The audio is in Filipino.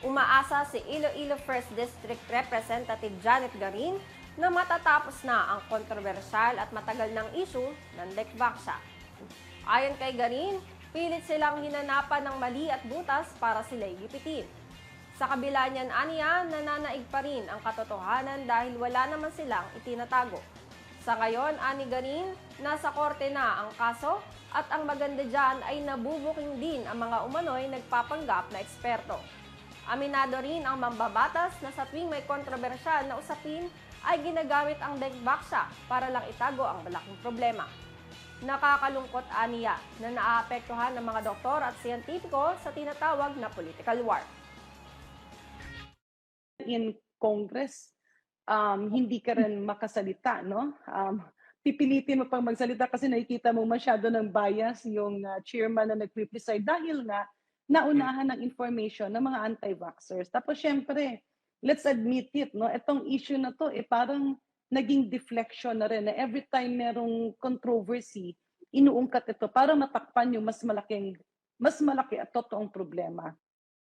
Umaasa si Iloilo 1st District Representative Janet Garin na matatapos na ang kontrobersyal at matagal ng issue ng Lekbaksya. Ayon kay Garin, pilit silang hinanapan ng mali at butas para sila'y gipitin. Sa kabila niyan aniya, nananaig pa rin ang katotohanan dahil wala naman silang itinatago. Sa ngayon, ani Garin, nasa korte na ang kaso at ang maganda dyan ay nabubuking din ang mga umano'y nagpapanggap na eksperto. Aminado rin ang mambabatas na sa tuwing may kontrobersyal na usapin ay ginagamit ang dekbaksya para lang itago ang malaking problema. Nakakalungkot aniya na naaapektuhan ng mga doktor at siyentipiko sa tinatawag na political war. in Congress, um, hindi ka rin makasalita, no? Um, pipilitin mo pang magsalita kasi nakikita mo masyado ng bias yung uh, chairman na nagpre-preside dahil nga naunahan ng information ng mga anti-vaxxers. Tapos syempre, let's admit it, no? Itong issue na to, eh parang naging deflection na rin na every time merong controversy, inuungkat ito para matakpan yung mas malaking mas malaki at totoong problema.